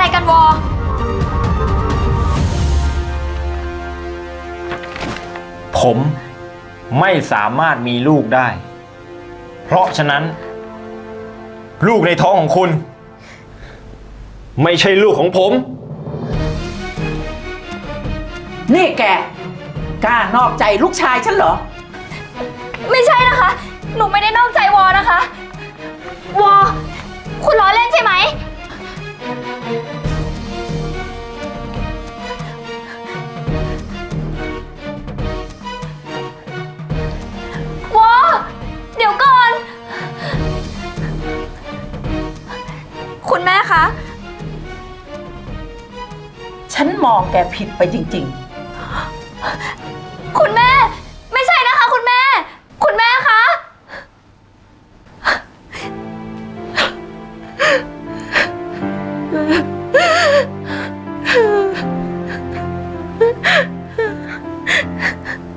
ไรกันวอ ผมไม่สามารถมีลูกได้ เพราะฉะนั้น ลูกในท้องของคุณ ไม่ใช่ลูกของผม นี่แกกล้านอกใจลูกชายฉันเหรอ ไม่ใช่นะคะ หนูไม่ได้นอกใจวอนะคะ วอ คุณล้อเล่นใช่ไหม มองแกผิดไปจริง คุณแม่ ไม่ใช่นะคะ คุณแม่ คุณแม่คะ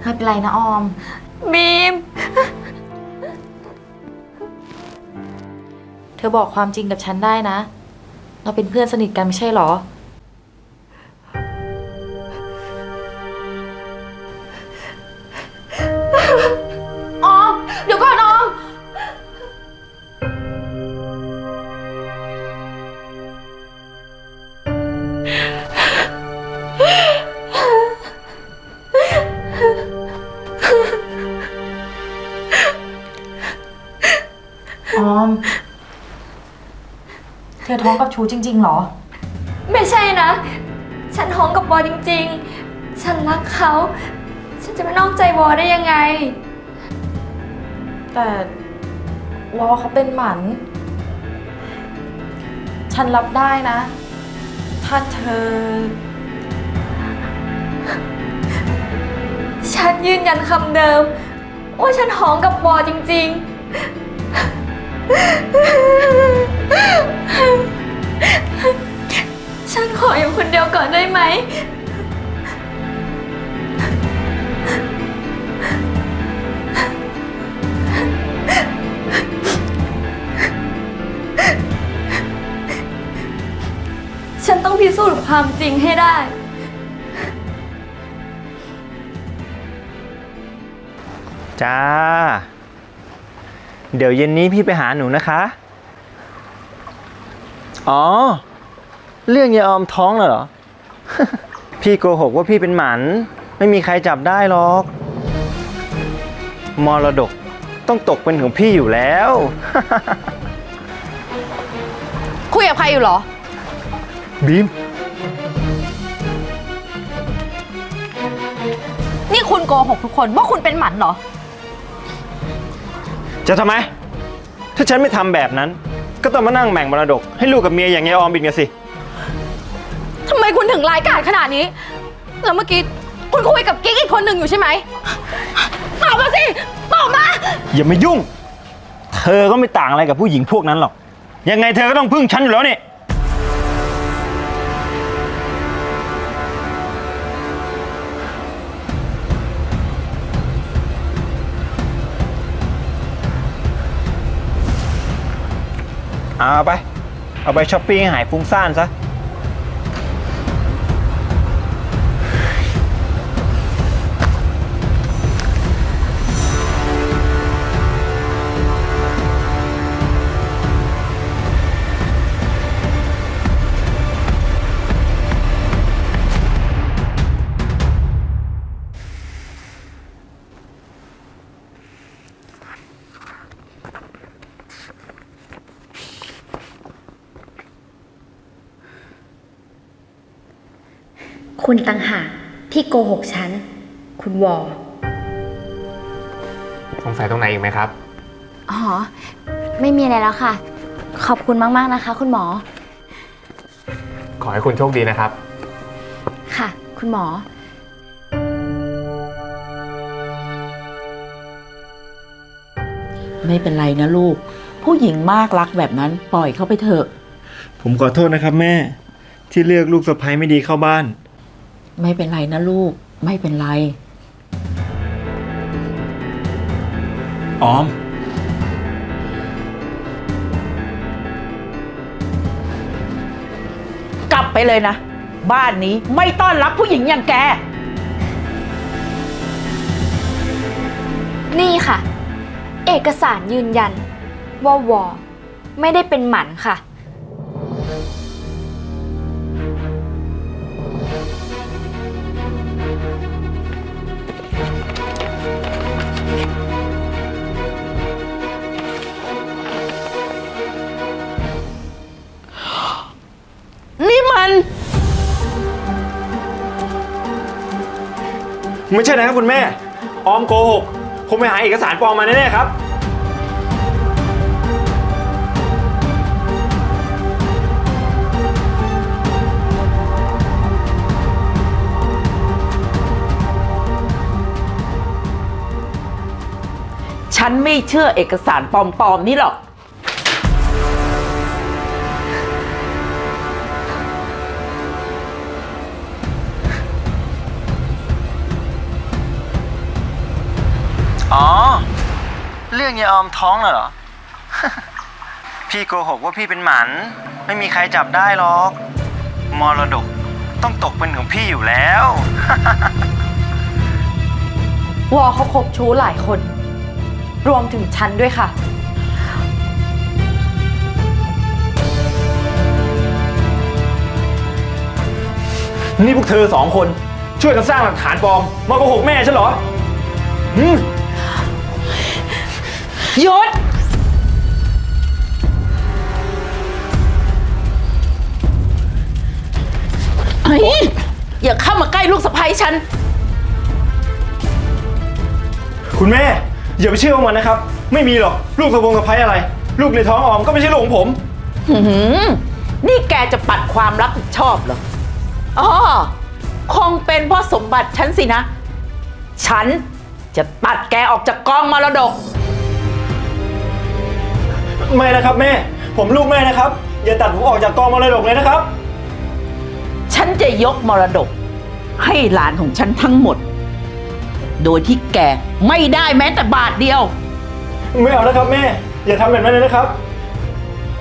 ไม่เป็นไรนะออม บีม เธอบอกความจริงกับฉันได้นะ เราเป็นเพื่อนสนิทกันไม่ใช่เหรออ ท้องกับชูจริงๆเหรอ ไม่ใช่นะ ฉันท้องกับบอจริง ๆ ฉันรักเขา ฉันจะไม่นอกใจบอได้ยังไง แต่วอเขาเป็นหมัน ฉันรับได้นะ ถ้าเธอ ฉันยืนยันคำเดิม ว่าฉันท้องกับบอจริง ๆ ฉันขออยู่คนเดียวก่อนได้ไหม ฉันต้องพิสูจน์ความจริงให้ได้ จ้า เดี๋ยวเย็นนี้พี่ไปหาหนูนะคะ อ๋อ เรื่องยายออมท้องน่ะเหรอ พี่โกหกว่าพี่เป็นหมัน ไม่มีใครจับได้หรอก มรดกต้องตกเป็นของพี่อยู่แล้ว คุยกับใครอยู่เหรอ บีม นี่คุณโกหกทุกคนว่าคุณเป็นหมันเหรอ จะทำไม ถ้าฉันไม่ทำแบบนั้น ก็ต้องมานั่งแบ่งมรดก ให้ลูกกับเมียอย่างยายออมอีกนะสิ ทำไมคุณถึงรายการขนาดนี้ แล้วเมื่อกี้คุณคุยกับกิ๊กอีกคนหนึ่งอยู่ใช่ไหมตอบมาสิตอบมา อย่ามายุ่ง เธอก็ไม่ต่างอะไรกับผู้หญิงพวกนั้นหรอก ยังไงเธอก็ต้องพึ่งฉันอยู่แล้วนี่ เอาไป เอาไปช้อปปิ้งให้หายฟุ้งซ่านซะ คุณตังหากที่โกหกฉัน คุณวอ สงสัยตรงไหนอีกไหมครับ อ๋อ ไม่มีอะไรแล้วค่ะ ขอบคุณมาก ๆ นะคะ คุณหมอ ขอให้คุณโชคดีนะครับ ค่ะ คุณหมอๆไม่เป็นไรนะลูก ผู้หญิงมากรักแบบนั้นปล่อยเขาไปเถอะ ผมขอโทษนะครับแม่ ที่เลือกลูกสะใภ้ไม่ดีเข้าบ้าน ไม่เป็นไรนะลูก ไม่เป็นไร ออม กลับไปเลยนะ บ้านนี้ไม่ต้อนรับผู้หญิงอย่างแก นี่ค่ะ เอกสารยืนยันว่าวอไม่ได้เป็นหมันค่ะ ไม่ใช่นะครับคุณแม่ ออมโกหกคงไปหาเอกสารปลอมมาแน่ๆครับ ฉันไม่เชื่อเอกสารปลอมๆนี่หรอก อ๋อ เรื่องยายออมท้องน่ะเหรอ พี่โกหกว่าพี่เป็นหมัน ไม่มีใครจับได้หรอก มรดกต้องตกเป็นของพี่อยู่แล้ว วอเขาคบชู้หลายคน รวมถึงฉันด้วยค่ะ นี่พวกเธอสองคนช่วยกันสร้างหลักฐานปลอม มาโกหกแม่ฉันเหรออืม หยุด เฮ้ย อย่าเข้ามาใกล้ลูกสะใภ้ฉัน คุณแม่ อย่าไปเชื่อมันนะครับ ไม่มีหรอกลูกสะพงกับไพอะไร ลูกในท้องออมก็ไม่ใช่ลูกของผม หืมนี่แกจะปัดความรับผิดชอบเหรอ อ๋อ คงเป็นเพราะสมบัติฉันสินะ ฉันจะตัดแกออกจากกองมรดก ไม่นะครับแม่ ผมลูกแม่นะครับ อย่าตัดผมออกจากกองมรดกเลยนะครับ ฉันจะยกมรดก ให้หลานของฉันทั้งหมด โดยที่แกไม่ได้แม้แต่บาทเดียว ไม่เอานะครับแม่ อย่าทำแบบนั้นเลยนะครับ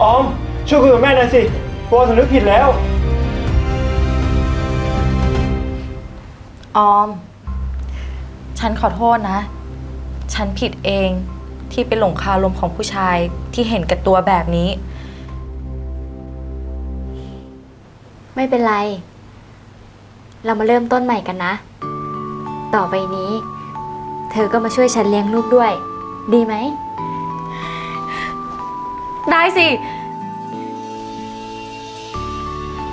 ออม ช่วยคุยกับแม่หน่อยสิพอสำนึกผิดแล้ว ออม ฉันขอโทษนะ ฉันผิดเอง ที่ไปหลงคาลมของผู้ชายที่เห็นแก่ตัวแบบนี้ ไม่เป็นไร เรามาเริ่มต้นใหม่กันนะ ต่อไปนี้ เธอก็มาช่วยฉันเลี้ยงลูกด้วย ดีไหม ได้สิ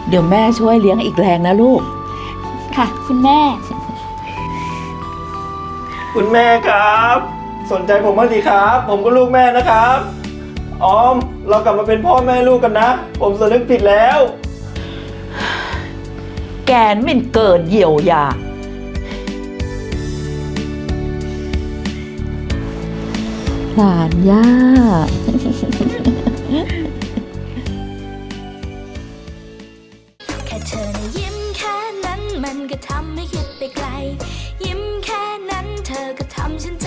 เดี๋ยวแม่ช่วยเลี้ยงอีกแรงนะลูก ค่ะ คุณแม่ คุณแม่ครับ สนใจผมบ้างสิครับ ผมก็ลูกแม่นะครับออม เรากลับมาเป็นพ่อแม่ลูกกันนะ ผมสำนึกผิดแล้ว แกนไม่เกิดเยียวยา หลานย่า แค่เธอนะยิ้มแค่นั้นมันก็ทำให้คิดไปไกล ยิ้มแค่นั้นเธอก็ทำฉันใจ